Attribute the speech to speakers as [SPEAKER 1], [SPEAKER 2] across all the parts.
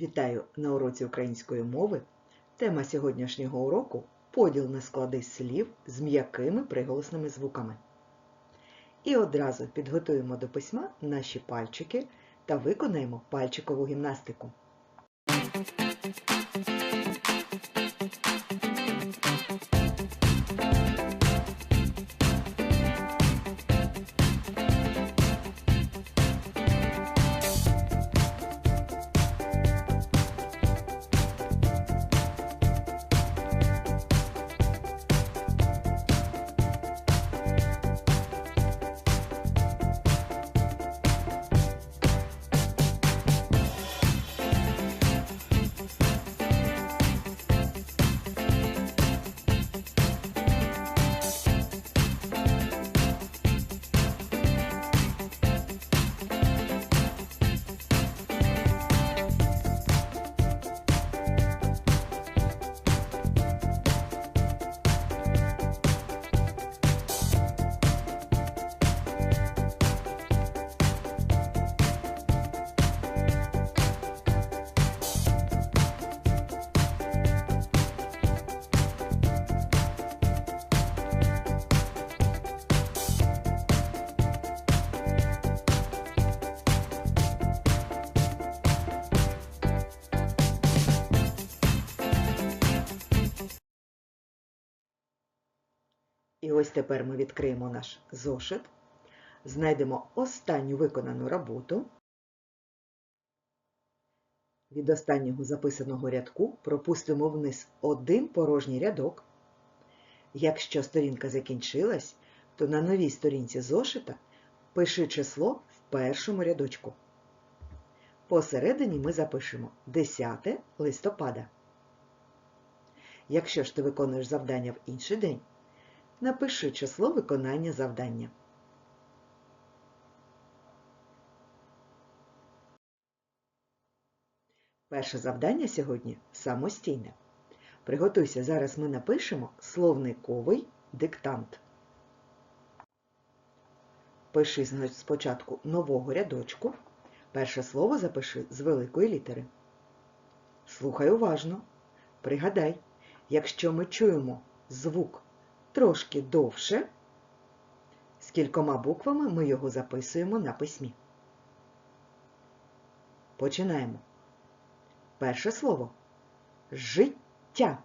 [SPEAKER 1] Вітаю на уроці української мови. Тема сьогоднішнього уроку поділ на склади слів з м'якими приголосними звуками. І одразу підготуємо до письма наші пальчики та виконаємо пальчикову гімнастику. Ось тепер ми відкриємо наш зошит, знайдемо останню виконану роботу. Від останнього записаного рядку пропустимо вниз один порожній рядок. Якщо сторінка закінчилась, то на новій сторінці зошита пиши число в першому рядочку. Посередині ми запишемо 10 листопада. Якщо ж ти виконуєш завдання в інший день, Напиши число виконання завдання. Перше завдання сьогодні самостійне. Приготуйся, зараз ми напишемо словниковий диктант. Пиши спочатку нового рядочку. Перше слово запиши з великої літери. Слухай уважно. Пригадай, якщо ми чуємо звук трошки довше, з кількома буквами ми його записуємо на письмі. Починаємо. Перше слово життя.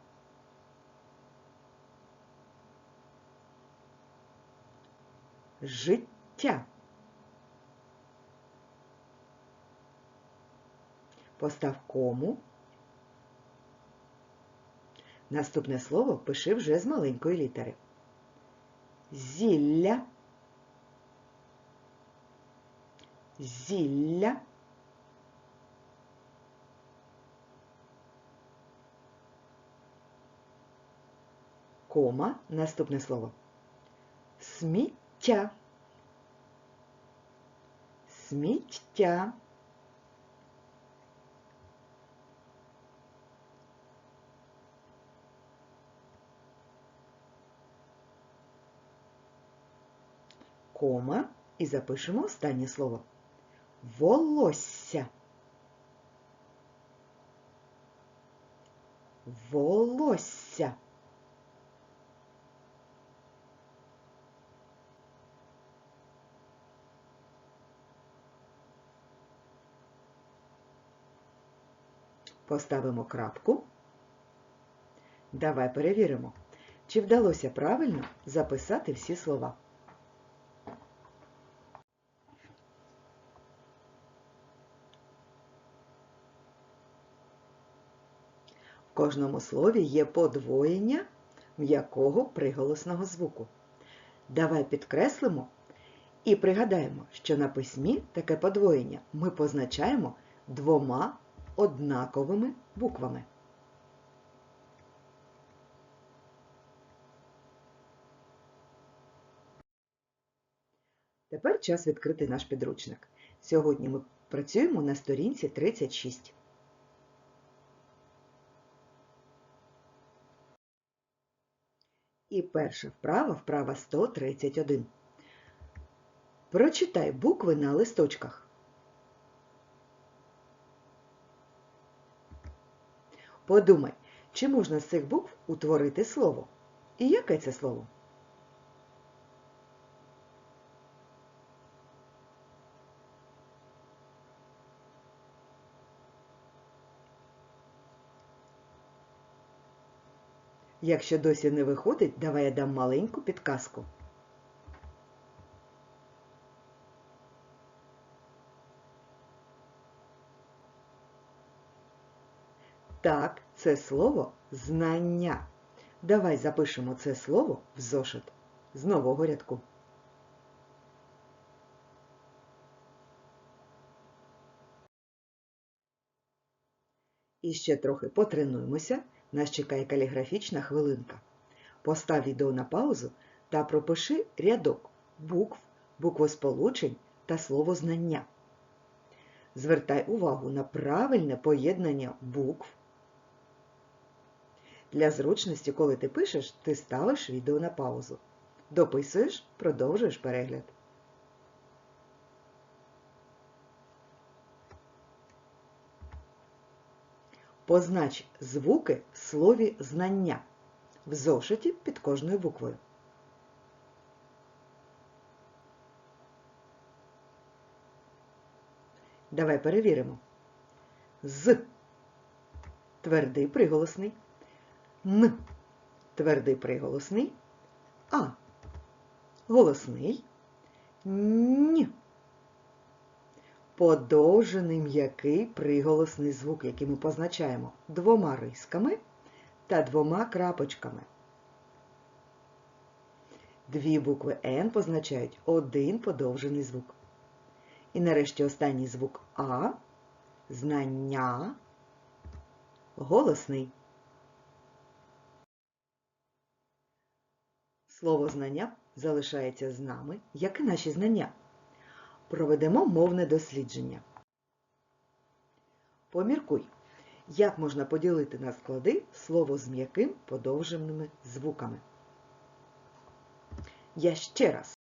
[SPEAKER 1] Життя. Постав кому. Наступне слово пиши вже з маленької літери. Зілля. Зілля. Кома. Наступне слово. Сміття. Сміття. Кома і запишемо останнє слово. Волосся. Волосся. Поставимо крапку. Давай перевіримо, чи вдалося правильно записати всі слова. Кожному слові є подвоєння м'якого приголосного звуку. Давай підкреслимо і пригадаємо, що на письмі таке подвоєння ми позначаємо двома однаковими буквами. Тепер час відкрити наш підручник. Сьогодні ми працюємо на сторінці 36. І перша вправа, вправа 131. Прочитай букви на листочках. Подумай, чи можна з цих букв утворити слово? І яке це слово? Якщо досі не виходить, давай я дам маленьку підказку. Так, це слово знання. Давай запишемо це слово в зошит з нового рядку. І ще трохи потренуємося. Нас чекає каліграфічна хвилинка. Постав відео на паузу та пропиши рядок букв, буквосполучень та словознання. Звертай увагу на правильне поєднання букв. Для зручності, коли ти пишеш, ти ставиш відео на паузу. Дописуєш, продовжуєш перегляд. Познач звуки в слові знання в зошиті під кожною буквою. Давай перевіримо. З твердий приголосний, Н твердий приголосний, А голосний, Н подовжений м'який приголосний звук, який ми позначаємо двома рисками та двома крапочками. Дві букви Н позначають один подовжений звук. І нарешті останній звук А знання голосний. Слово знання залишається з нами, як і наші знання. Проведемо мовне дослідження. Поміркуй, як можна поділити на склади слово з м'яким подовженими звуками. Я ще раз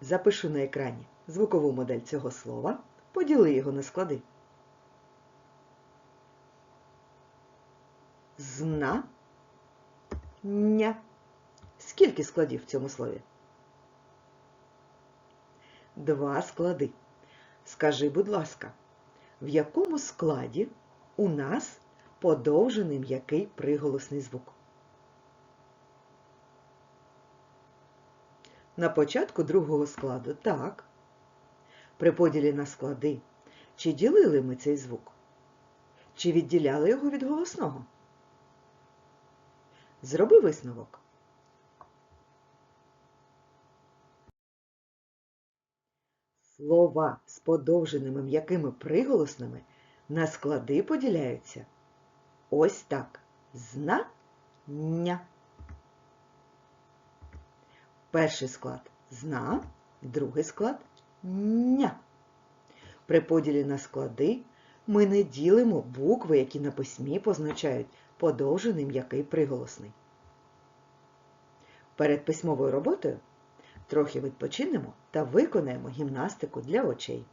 [SPEAKER 1] запишу на екрані звукову модель цього слова, поділи його на склади. Зна, ня. Скільки складів в цьому слові? Два склади. Скажи, будь ласка, в якому складі у нас подовжений м'який приголосний звук? На початку другого складу так. При поділі на склади. Чи ділили ми цей звук? Чи відділяли його від голосного? Зроби висновок. Слова з подовженими м'якими приголосними на склади поділяються ось так. Зна-ня. Перший склад зна, другий склад ня. При поділі на склади ми не ділимо букви, які на письмі позначають подовжений м'який приголосний. Перед письмовою роботою трохи відпочинемо та виконаємо гімнастику для очей.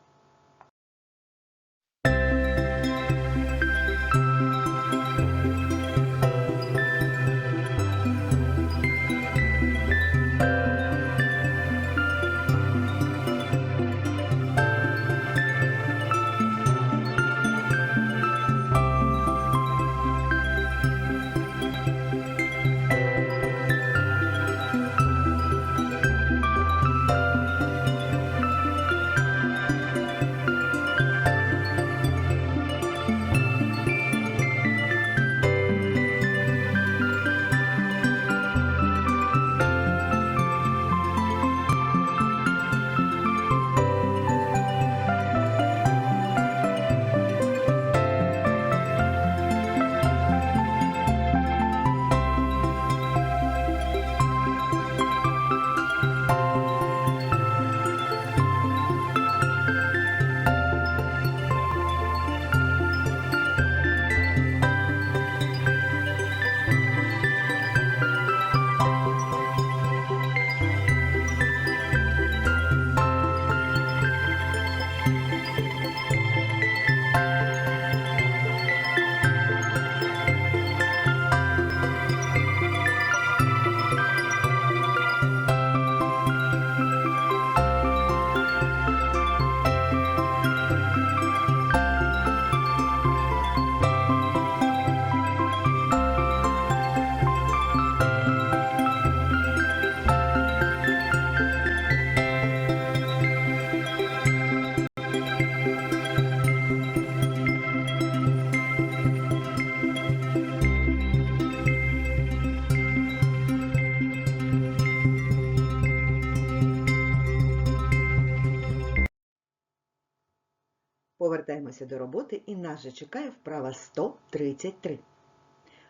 [SPEAKER 1] Повертаємося до роботи і нас же чекає вправа 133.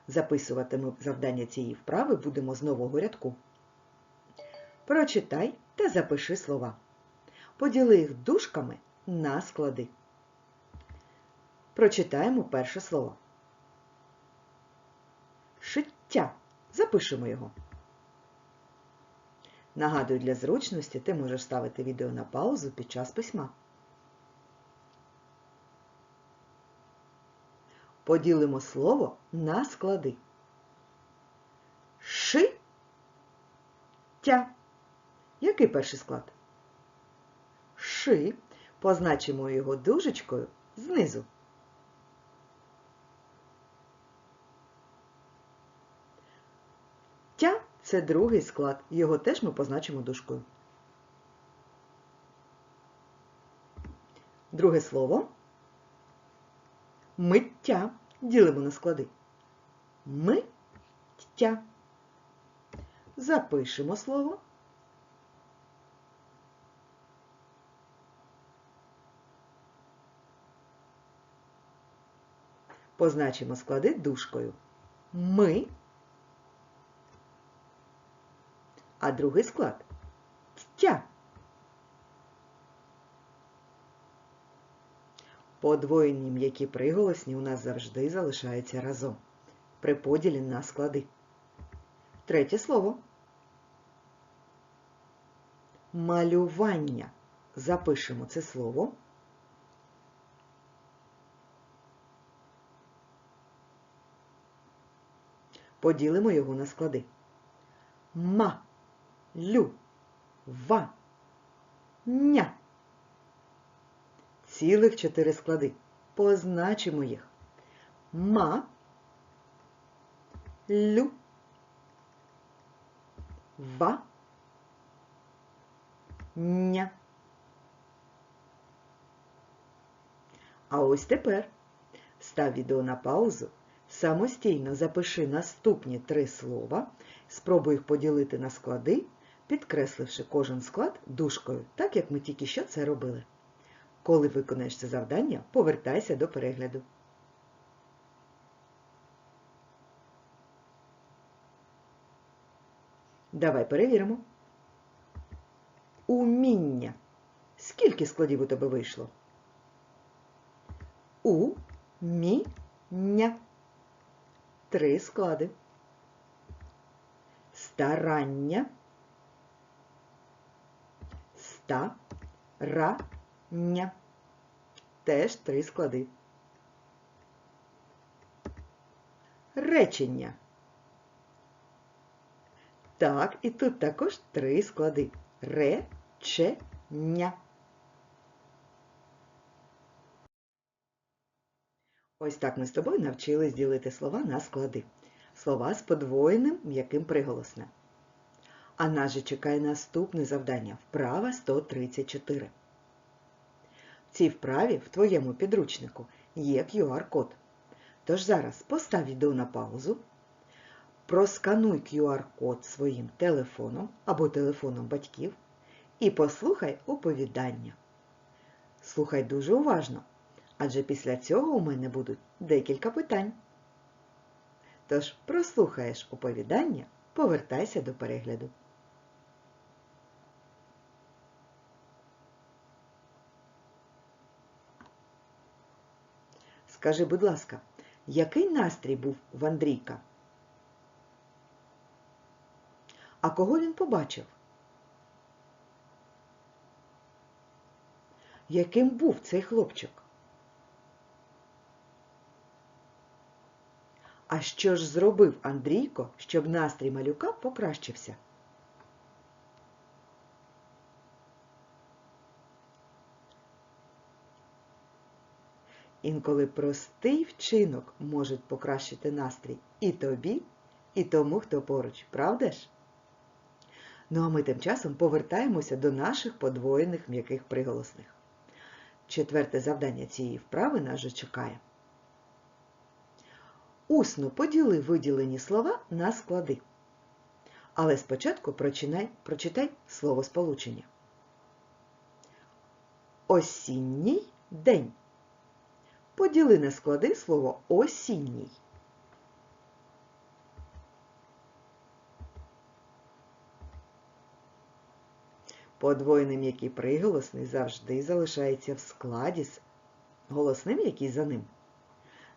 [SPEAKER 1] Записувати ми завдання цієї вправи будемо з нового рядку. Прочитай та запиши слова. Поділи їх дужками на склади. Прочитаємо перше слово. Шиття. Запишемо його. Нагадую, для зручності ти можеш ставити відео на паузу під час письма. Поділимо слово на склади. Ши. Тя. Який перший склад? Ши. Позначимо його дужечкою знизу. Тя це другий склад. Його теж ми позначимо дужкою. Друге слово. Миття. Ділимо на склади. Миття. Запишемо слово. Позначимо склади дужкою. Ми. А другий склад тя. Подвоєні м'які приголосні у нас завжди залишаються разом. При поділі на склади. Третє слово. Малювання. Запишемо це слово. Поділимо його на склади. Ма, лю, ва, ня. Цілих чотири склади. Позначимо їх. Ма, лю, ва, ня. А ось тепер став відео на паузу. Самостійно запиши наступні три слова, спробуй їх поділити на склади, підкресливши кожен склад дужкою, так як ми тільки що це робили. Коли виконаєш це завдання, повертайся до перегляду. Давай перевіримо. Уміння. Скільки складів у тебе вийшло? У-мі-ня. Три склади. Старання. Ста-ра-ня. Теж три склади. Речення. Так, і тут також три склади. Ре-че-ня. Ось так ми з тобою навчились ділити слова на склади. Слова з подвоєним м'яким приголосним. А нас же чекає наступне завдання вправа 134. Цій вправі в твоєму підручнику є QR-код. Тож зараз постав відео на паузу, проскануй QR-код своїм телефоном або телефоном батьків і послухай оповідання. Слухай дуже уважно, адже після цього у мене будуть декілька питань. Тож прослухаєш оповідання, повертайся до перегляду. Скажи, будь ласка, який настрій був в Андрійка? А кого він побачив? Яким був цей хлопчик? А що ж зробив Андрійко, щоб настрій малюка покращився? Інколи простий вчинок може покращити настрій і тобі, і тому, хто поруч, правда ж? Ну а ми тим часом повертаємося до наших подвоєних м'яких приголосних. Четверте завдання цієї вправи нас же чекає. Усно поділи виділені слова на склади. Але спочатку прочитай, прочитай словосполучення. Осінній день. Поділи на склади слово осінній. Подвоєний м'який приголосний завжди залишається в складі з голосним, який за ним.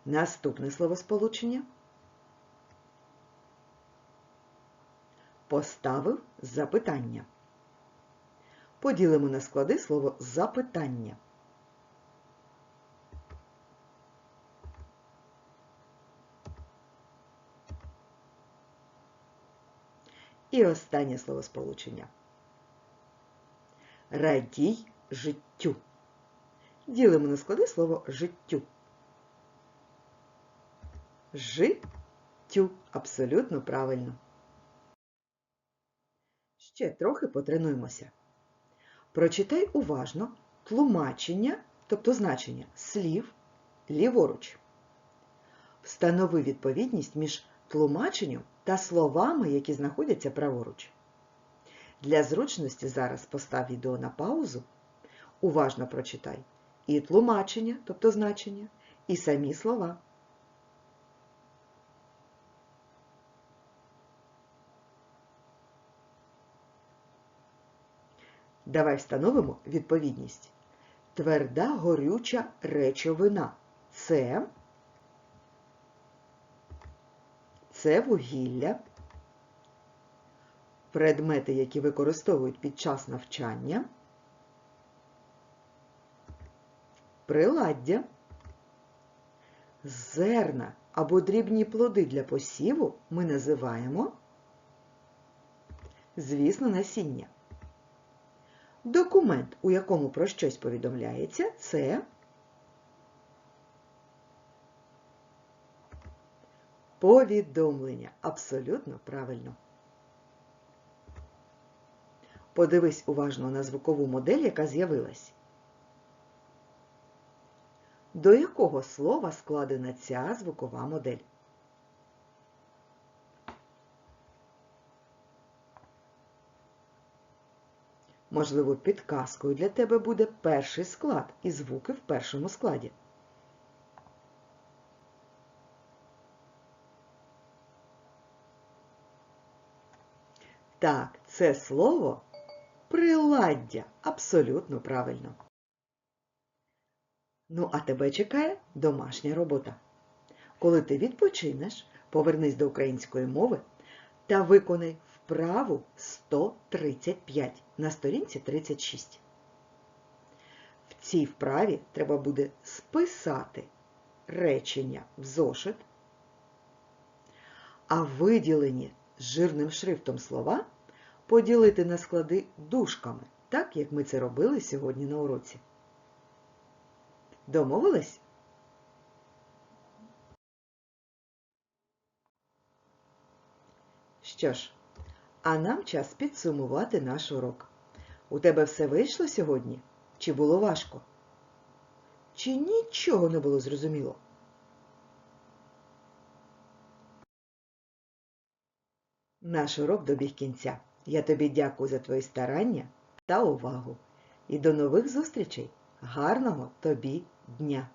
[SPEAKER 1] Наступне словосполучення поставив запитання. Поділимо на склади слово запитання. І останнє словосполучення. Радій життю. Ділимо на склади слово життю. Життю. Абсолютно правильно. Ще трохи потренуємося. Прочитай уважно тлумачення, тобто значення слів ліворуч. Встанови відповідність між тлумаченням та словами, які знаходяться праворуч. Для зручності зараз постав відео на паузу, уважно прочитай і тлумачення, тобто значення, і самі слова. Давай встановимо відповідність. Тверда горюча речовина. Це, це вугілля, предмети, які використовують під час навчання, приладдя, зерна або дрібні плоди для посіву ми називаємо, звісно, насіння. Документ, у якому про щось повідомляється, це повідомлення. Абсолютно правильно. Подивись уважно на звукову модель, яка з'явилась. До якого слова складена ця звукова модель? Можливо, підказкою для тебе буде перший склад і звуки в першому складі. Так, це слово приладдя. Абсолютно правильно. Ну, а тебе чекає домашня робота. Коли ти відпочинеш, повернись до української мови та виконай вправу 135 на сторінці 36. В цій вправі треба буде списати речення в зошит, а виділені жирним шрифтом слова поділити на склади дужками, так як ми це робили сьогодні на уроці. Домовились? Що ж, а нам час підсумувати наш урок. У тебе все вийшло сьогодні? Чи було важко? Чи нічого не було зрозуміло? Наш урок добіг кінця. Я тобі дякую за твої старання та увагу. І до нових зустрічей! Гарного тобі дня!